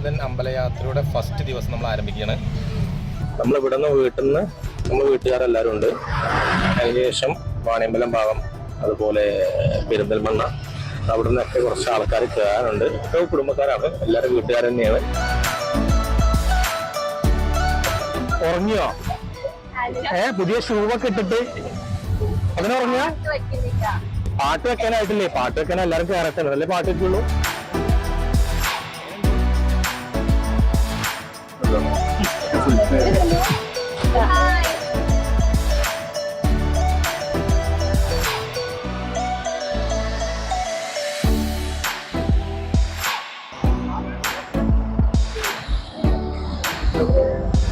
Indian അമ്പലയാത്രയുടെ first ദിവസം നമ്മൾ ആരംഭിക്കുകയാണ്. നമ്മൾ ഇവിടെ നിന്ന് വീട്ടിൽ നിന്ന് നമ്മൾ വീട്ടുകാരെല്ലാവരും ഉണ്ട് അതിനുശേഷം വാണിയമ്പലം ഭാഗം അതുപോലെ പെരിന്തൽമണ്ണ അവിടെ നിന്നൊക്കെ കുറച്ച് ആൾക്കാർ കയറാനുണ്ട്. ഒക്കെ കുടുംബക്കാരാണ്. എല്ലാവരും വീട്ടുകാർ തന്നെയാണ്. ഉറങ്ങിയോ? ഏ പുതിയ ഷൂവൊക്കെ ഇട്ടിട്ട്. അങ്ങനെ ഉറങ്ങിയ? പാട്ട് വെക്കാനായിട്ടില്ലേ? പാട്ട് വെക്കാൻ എല്ലാവരും കയറട്ടെ. അല്ലേ പാട്ട് വെക്കുള്ളൂ?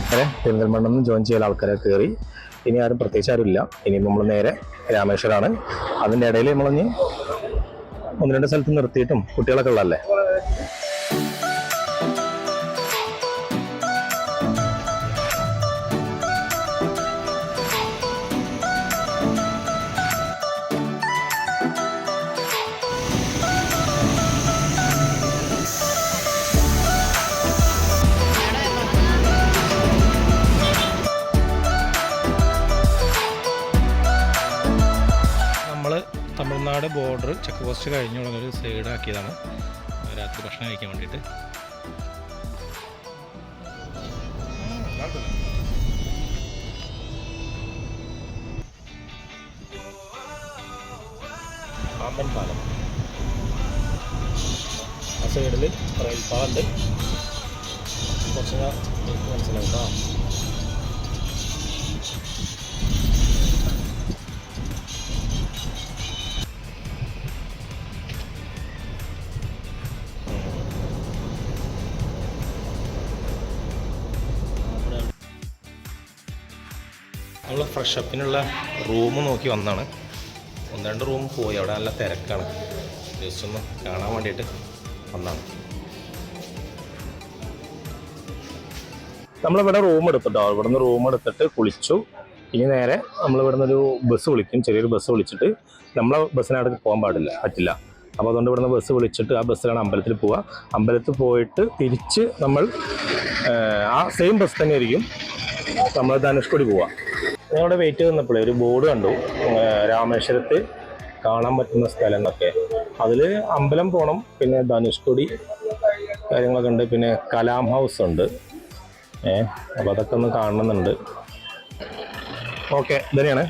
അങ്ങനെ പെരിന്തൽമണ്ണെന്ന് ജോയിൻ ചെയ്യാൻ ആൾക്കാരെ കയറി ഇനി ആരും പ്രത്യേകിച്ച് ആരും ഇല്ല. ഇനി നമ്മൾ നേരെ രാമേശ്വരാണ്. അതിന്റെ ഇടയിൽ നമ്മളിനി ഒന്ന് രണ്ട് സ്ഥലത്ത് നിർത്തിയിട്ടും കുട്ടികളൊക്കെ ഉള്ളതല്ലേ? തമിഴ്നാട് ബോർഡർ ചെക്ക് പോസ്റ്റ് കഴിഞ്ഞു ഉടനെ ഒരു സൈഡ് ആക്കിയതാണ് രാത്രി ഭക്ഷണം കഴിക്കാൻ വേണ്ടിയിട്ട്. പാമ്പൻ പാലം. ആ സൈഡിൽ റെയിൽ പാലുണ്ട് കുറച്ച് എനിക്ക് മനസ്സിലാവും കേട്ടോ നമ്മൾ ഫ്രഷ് അപ്പിനുള്ള റൂം നോക്കി വന്നാണ് ഒന്ന് രണ്ട് റൂം പോയി. അവിടെ നല്ല തിരക്കാണ്. ജസ്റ്റ് ഒന്ന് കാണാൻ വേണ്ടിയിട്ട് വന്നാണ് നമ്മളിവിടെ റൂം എടുത്തിട്ടോ? ഇവിടുന്ന് റൂം എടുത്തിട്ട് കുളിച്ചു. ഇനി നേരെ നമ്മൾ ഇവിടുന്ന് ഒരു ബസ് വിളിക്കും. ചെറിയൊരു ബസ് വിളിച്ചിട്ട് നമ്മളെ ബസ്സിനടുത്ത് പോകാൻ പാടില്ല. പറ്റില്ല. അപ്പോൾ അതുകൊണ്ട് ഇവിടുന്ന് ബസ് വിളിച്ചിട്ട് ആ ബസ്സിലാണ് അമ്പലത്തിൽ പോവുക. അമ്പലത്തിൽ പോയിട്ട് തിരിച്ച് നമ്മൾ ആ സെയിം ബസ് തന്നെ ആയിരിക്കും നമ്മൾ ധനുഷ്കോടി പോവാം ഞങ്ങളുടെ വെയിറ്റ് വന്നപ്പോഴേ ഒരു ബോർഡ് കണ്ടു. രാമേശ്വരത്ത് കാണാൻ പറ്റുന്ന സ്ഥലങ്ങളൊക്കെ. അതിൽ അമ്പലം പോകണം പിന്നെ ധനുഷ്കൊടി കാര്യങ്ങളൊക്കെ ഉണ്ട് പിന്നെ കലാം ഹൗസ് ഉണ്ട്. ഏഹ് അപ്പോൾ അതൊക്കെ ഒന്ന് കാണണമെന്നുണ്ട്. ഓക്കെ ഇതന്നെയാണ്.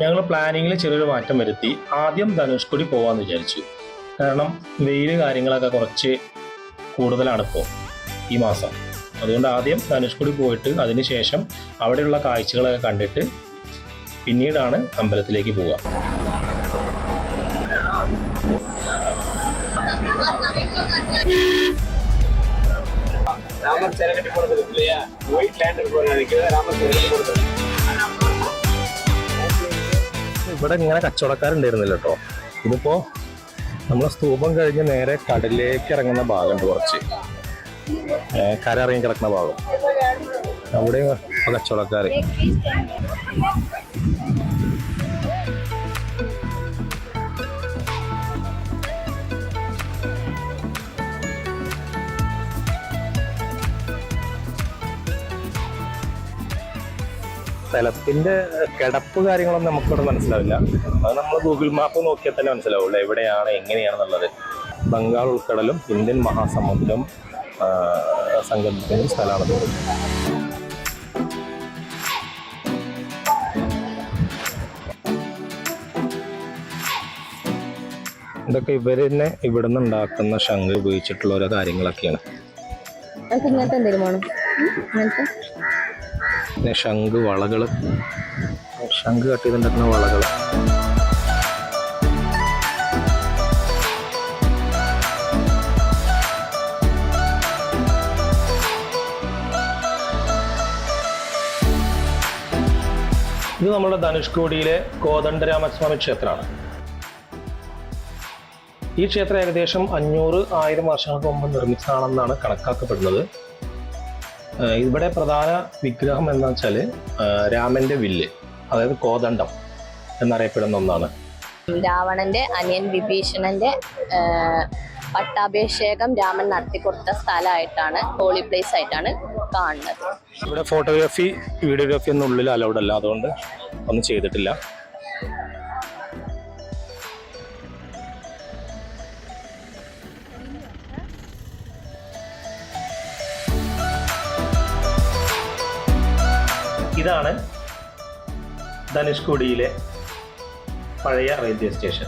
ഞങ്ങൾ പ്ലാനിങ്ങിൽ ചെറിയൊരു മാറ്റം വരുത്തി ആദ്യം ധനുഷ്കൊടി പോവാന്ന് വിചാരിച്ചു കാരണം വെയിൽ കാര്യങ്ങളൊക്കെ കുറച്ച് കൂടുതലാണ് ഇപ്പോൾ ഈ മാസം അതുകൊണ്ട് ആദ്യം ധനുഷ്കൊടി പോയിട്ട് അതിനുശേഷം അവിടെയുള്ള കാഴ്ചകളൊക്കെ കണ്ടിട്ട് പിന്നീടാണ് അമ്പലത്തിലേക്ക് പോവുക ராமர் சிலை கட்டி போறது இருக்கு இல்லையா ஒயிட் லேண்டர் போறது ராமர் சிலை கட்டி போறது ഇവിടെ ഇങ്ങനെ കച്ചവടക്കാരുണ്ടായിരുന്നില്ല കേട്ടോ ഇതിപ്പോ നമ്മളെ സ്തൂപം കഴിഞ്ഞ് നേരെ കടലിലേക്ക് ഇറങ്ങുന്ന ഭാഗമുണ്ട് കുറച്ച്. ഏ, കര ഇറങ്ങി കിടക്കുന്ന ഭാഗം. അവിടെ കച്ചവടക്കാർ സ്ഥലത്തിന്റെ കിടപ്പ് കാര്യങ്ങളൊന്നും നമുക്കിവിടെ മനസ്സിലാവില്ല. അത് നമ്മൾ ഗൂഗിൾ മാപ്പ് നോക്കിയാൽ തന്നെ മനസ്സിലാവുള്ളൂ. എവിടെയാണ് എങ്ങനെയാണെന്നുള്ളത്. ബംഗാൾ ഉൾക്കടലും ഇന്ത്യൻ മഹാസമുദ്രം സംഗമിക്കുന്ന സ്ഥലമാണത് ഇതൊക്കെ ഇവർ തന്നെ ഇവിടെ നിന്ന് ഉണ്ടാക്കുന്ന ശംഖ് ഉപയോഗിച്ചിട്ടുള്ള ഓരോ കാര്യങ്ങളൊക്കെയാണ്. പിന്നെ ശംഖ് വളകൾ ശംഖ് കട്ട് ചെയ്തുണ്ടാക്കുന്ന വളകൾ ഇത് നമ്മുടെ ധനുഷ്കോടിയിലെ കോദണ്ഡരാമസ്വാമി ക്ഷേത്രമാണ്. ഈ ക്ഷേത്രം ഏകദേശം അഞ്ഞൂറ് ആയിരം വർഷങ്ങൾക്ക് മുമ്പ് നിർമ്മിച്ചതാണെന്നാണ് കണക്കാക്കപ്പെടുന്നത്. ഇവിടെ പ്രധാന വിഗ്രഹം എന്ന് വെച്ചാൽ രാമന്റെ വില്ല് അതായത് കോദണ്ഡം എന്നറിയപ്പെടുന്ന ഒന്നാണ്. രാവണന്റെ അനിയൻ വിഭീഷണന്റെ പട്ടാഭിഷേകം രാമൻ നടത്തിക്കൊടുത്ത സ്ഥലമായിട്ടാണ് ഹോളി പ്ലേസ് ആയിട്ടാണ് കാണുന്നത്. ഇവിടെ ഫോട്ടോഗ്രാഫി വീഡിയോഗ്രാഫി ഒന്നും ഉള്ളിൽ അലൗഡ് അല്ല അതുകൊണ്ട് ഒന്നും ചെയ്തിട്ടില്ല. ഇതാണ് ധനുഷ്കോടിയിലെ പഴയ റെയിൽവേ സ്റ്റേഷൻ.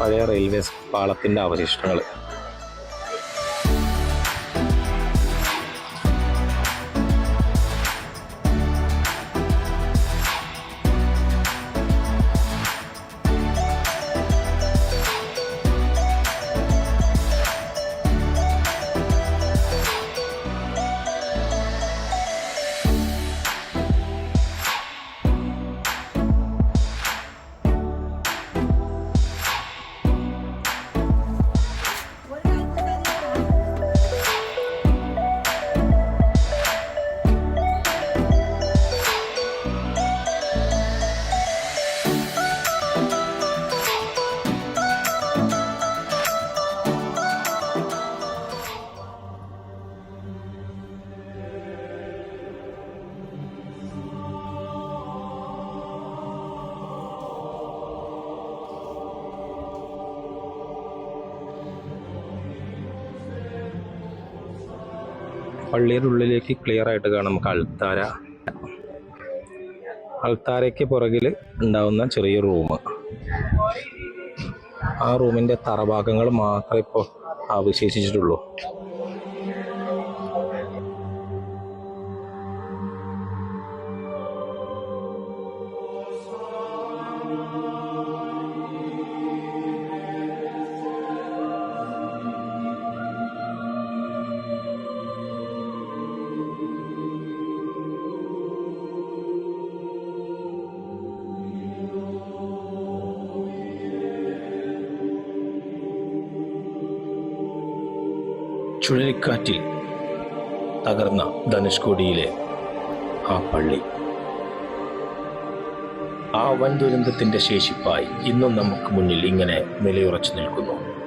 പഴയ റെയിൽവേ പാളത്തിന്റെ അവശിഷ്ടങ്ങൾ പള്ളിയുടെ ഉള്ളിലേക്ക് ക്ലിയർ ആയിട്ട് കാണാം നമുക്ക് അൾത്താര. അൾത്താരയ്ക്ക് പുറകിൽ ഉണ്ടാവുന്ന ചെറിയ റൂം ആ റൂമിന്റെ തറഭാഗങ്ങൾ മാത്രമേ ഇപ്പോൾ അവശേഷിച്ചിട്ടുള്ളൂ. ചുഴലിക്കാറ്റിൽ തകർന്ന ധനുഷ്കോടിയിലെ ആ പള്ളി. ആ വൻ ദുരന്തത്തിന്റെ ശേഷിപ്പായി ഇന്നും നമുക്ക് മുന്നിൽ ഇങ്ങനെ നിലയുറച്ചു നിൽക്കുന്നു.